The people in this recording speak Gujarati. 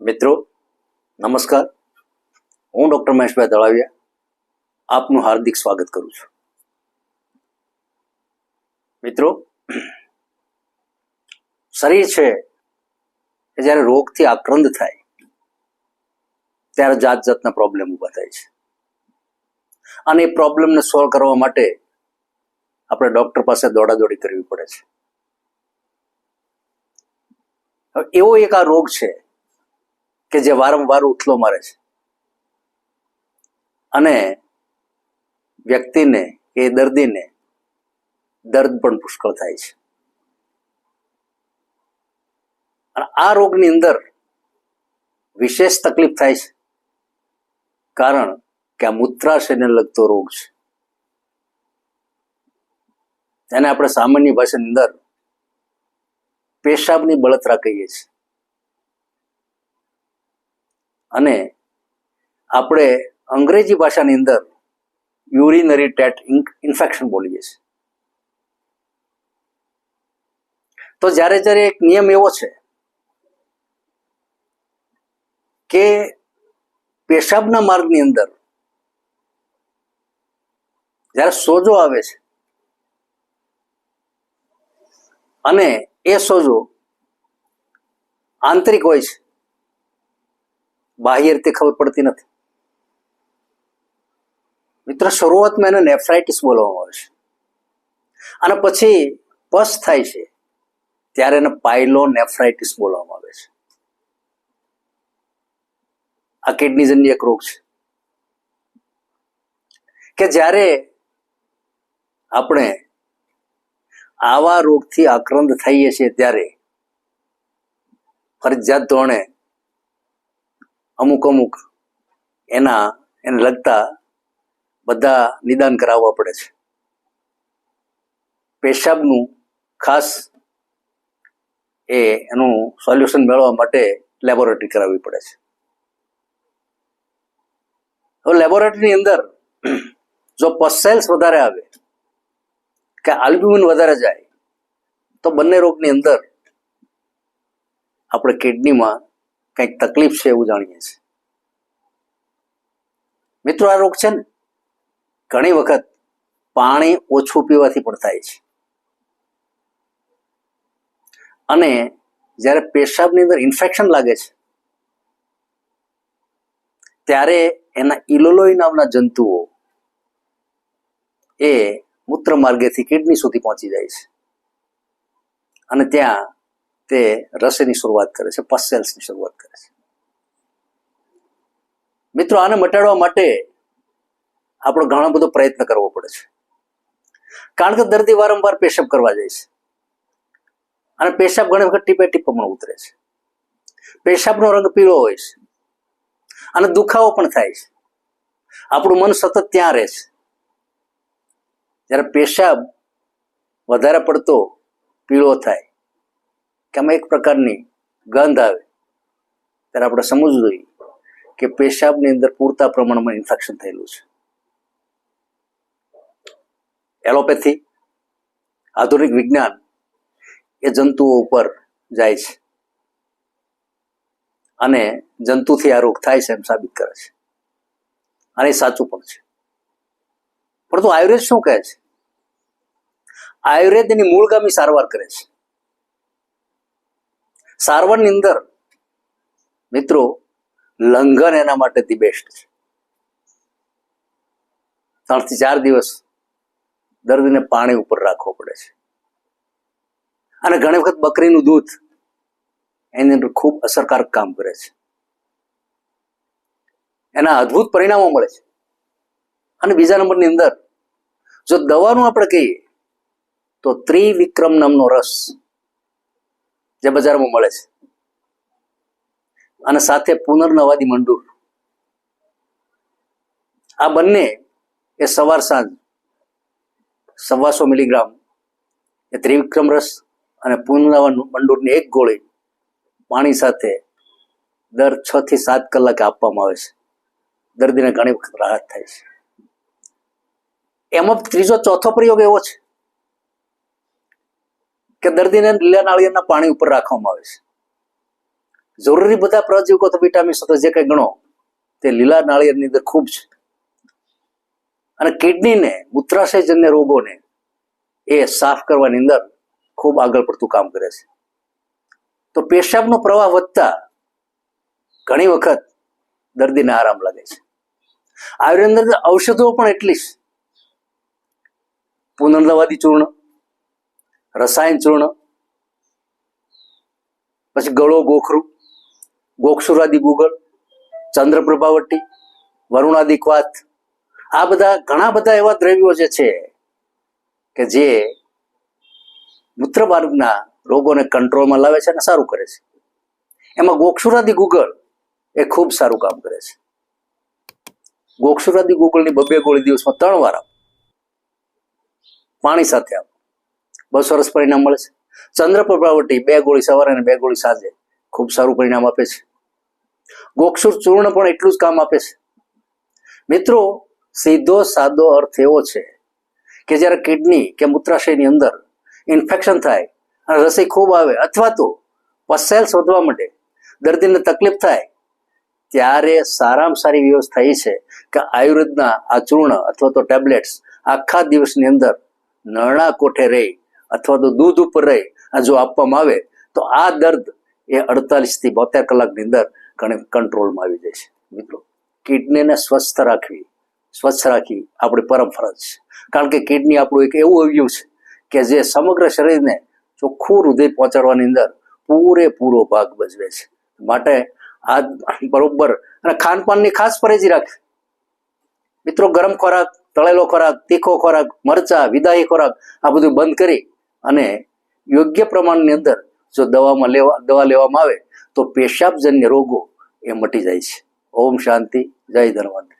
મિત્રો, નમસ્કાર. હું ડૉક્ટર મહેશભાઈ દળાવિયા આપનું હાર્દિક સ્વાગત કરું છું. મિત્રો, શરીર છે એ જ્યારે રોગથી આક્રંદ થાય, ત્યારે જાત જાતના પ્રોબ્લેમ ઊભા થાય છે. અને એ પ્રોબ્લેમને સોલ્વ કરવા માટે આપણે ડૉક્ટર પાસે દોડાદોડી કરવી પડે છે. એવો એક આ રોગ છે કે જે વારંવાર ઉથલો મારે છે. અને વ્યક્તિને કે દર્દીને દર્દ પણ પુષ્કળ થાય છે. અને આ રોગની અંદર વિશેષ તકલીફ થાય છે. કારણ કે આ મૂત્રાશયને લગતો રોગ છે. એને આપણે સામાન્ય ભાષાની અંદર પેશાબની બળતરા કહીએ છીએ. અને આપણે અંગ્રેજી ભાષાની અંદર યુરિનરી ટેટ ઇન્ફેક્શન બોલીએ છીએ. તો જ્યારે જ્યારે એક નિયમ એવો છે કે પેશાબના માર્ગની અંદર જ્યારે સોજો આવે છે અને એ સોજો આંતરિક હોય છે બાહ્ય રીતે ખબર પડતી નથી. મિત્ર, શરૂઆતમાં એને નેફ્રાઇટિસ બોલવામાં આવે છે. અને પછી પસ થાય છે, ત્યારે એને પાયલો નેફ્રાઇટિસ બોલવામાં આવે છે. આ કિડનીજનની એક રોગ છે. કે જ્યારે આપણે આવા રોગથી આક્રંદ થઈએ છીએ ત્યારે ફરજિયાત ધોરણે અમુક અમુક એના એને લગતા બધા નિદાન કરાવવા પડે છે. પેશાબનું ખાસ એ એનું સોલ્યુશન મેળવવા માટે લેબોરેટરી કરાવવી પડે છે. હવે લેબોરેટરીની અંદર જો પસેલ્સ વધારે આવે કે આલ્બ્યુમિન વધારે જાય તો બંને રોગની અંદર આપણે કિડનીમાં કંઈક તકલીફ છે એવું જાણીએ છીએ. મિત્રો, આ રોગ છે ને ઘણી વખત પાણી ઓછું પીવાથી પણ થાય છે. અને જ્યારે પેશાબની અંદર ઇન્ફેક્શન લાગે છે, ત્યારે એના ઇલોલોઈ નામના જંતુઓ એ મૂત્ર માર્ગેથી કિડની સુધી પહોંચી જાય છે. અને ત્યાં તે રસની શરૂઆત કરે છે પસેલ્સની શરૂઆત કરે છે. મિત્રો, આને મટાડવા માટે આપણો ઘણો બધો પ્રયત્ન કરવો પડે છે. કારણ કે દર્દી વારંવાર પેશાબ કરવા જાય છે. અને પેશાબ ઘણી વખત ટીપે ટીપે પણ ઉતરે છે. પેશાબનો રંગ પીળો હોય છે. અને દુખાવો પણ થાય છે. આપણું મન સતત ત્યાં રહે છે. જ્યારે પેશાબ વધારે પડતો પીળો થાય આમાં એક પ્રકારની ગંધ આવે. ત્યારે આપણે સમજવું જોઈએ કે પેશાબની અંદર પૂરતા પ્રમાણમાં ઇન્ફેક્શન થયેલું છે. એલોપેથી, આધુનિક વિજ્ઞાન એ જંતુઓ ઉપર જાય છે. અને જંતુથી આ રોગ થાય છે એમ સાબિત કરે છે. અને એ સાચું પણ છે. પરંતુ આયુર્વેદ શું કહે છે? આયુર્વેદ એની મૂળગામી સારવાર કરે છે. સારવારની અંદર મિત્રો, લંઘન એના માટે ધી બેસ્ટ છે. ત્રણથી ચાર દિવસ દર્દીને પાણી ઉપર રાખવો પડે છે. અને ઘણી વખત બકરીનું દૂધ એની અંદર ખૂબ અસરકારક કામ કરે છે. એના અદ્ભુત પરિણામો મળે છે. અને બીજા નંબરની અંદર, જો દવાનું આપણે કહીએ, તો ત્રિવિક્રમ નામનો રસ જે બજારમાં મળે છે. અને સાથે પુનર્નવાદી મંડૂર. આ બંને એ સવાર સાંજ સવાસો મિલીગ્રામ એ ત્રિવિક્રમ રસ અને પુનર્નવા મંડૂરની એક ગોળી પાણી સાથે દર છ થી સાત કલાકે આપવામાં આવે છે. દર્દીને ઘણી વખત રાહત થાય છે. એમાં ત્રીજો ચોથો પ્રયોગ એવો છે. કે દર્દીને લીલા નાળિયેરના પાણી ઉપર રાખવામાં આવે છે. જરૂરી બધા પ્રજીવકો તો વિટામિન્સ તો જે કંઈ ગણો, તે લીલા નાળિયેરની અંદર ખૂબ છે. અને કિડનીને, મૂત્રાશયજન્ય રોગોને એ સાફ કરવાની અંદર ખૂબ આગળ પડતું કામ કરે છે. તો પેશાબનો પ્રવાહ વધતા ઘણી વખત દર્દીને આરામ લાગે છે. આયુર્વેદની અંદર ઔષધો પણ એટલી જ. પુનર્દવાદી ચૂર્ણ રસાયણ ચૂર્ણ, પછી ગળો ગોખરું ગોક્ષુરાદી ગુગળ, ચંદ્રપ્રભાવટી, વરુણાદી ક્વાત આ બધા ઘણા બધા એવા દ્રવ્યો જે છે કે જે મૂત્રમાર્ગના રોગોને કંટ્રોલમાં લાવે છે અને સારું કરે છે. એમાં ગોક્ષુરાદી ગુગળ એ ખૂબ સારું કામ કરે છે. ગોક્ષુરાદી ગુગળની બબે ગોળી દિવસમાં ત્રણ વાર આપો. પાણી સાથે આપો. બહુ સરસ પરિણામ મળે છે. ચંદ્રપ્રભાવટી બે ગોળી સવારે અને બે ગોળી સાંજે ખૂબ સારું પરિણામ આપે છે. ગોક્ષુર ચૂર્ણ પણ એટલું જ કામ આપે છે. મિત્રો, સીધો સાદો અર્થ એવો છે કે જ્યારે કિડની કે મૂત્રાશયની અંદર ઇન્ફેક્શન થાય અને રસી ખૂબ આવે અથવા તો પસેલ શોધવા માટે દર્દીને તકલીફ થાય, ત્યારે સારામાં સારી વ્યવસ્થા એ છે કે આયુર્વેદના આ ચૂર્ણ અથવા તો ટેબ્લેટ્સ આખા દિવસની અંદર નરણા કોઠે રહી. અથવા તો દૂધ ઉપર રહી આ જો આપવામાં આવે, તો આ દર્દ એ અડતાલીસથી બોતેર કલાકની અંદર ઘણી કંટ્રોલમાં આવી જાય છે. મિત્રો, કિડનીને સ્વસ્થ રાખવી, સ્વચ્છ રાખવી આપણી પરમ ફરજ છે. કારણ કે કિડની આપણું એક એવું અવયવ છે કે જે સમગ્ર શરીરને ચોખ્ખું હૃદય પહોંચાડવાની અંદર પૂરેપૂરો ભાગ ભજવે છે. માટે આ બરોબર અને ખાનપાનની ખાસ પરેજી રાખવી. મિત્રો, ગરમ ખોરાક, તળેલો ખોરાક, તીખો ખોરાક, મરચા, વિદાયી ખોરાક આ બધું બંધ કરી અને યોગ્ય પ્રમાણની અંદર જો દવામાં લેવા દવા લેવામાં આવે તો પેશાબજન્ય રોગો એ મટી જાય છે. ઓમ શાંતિ, જય ધન્વંત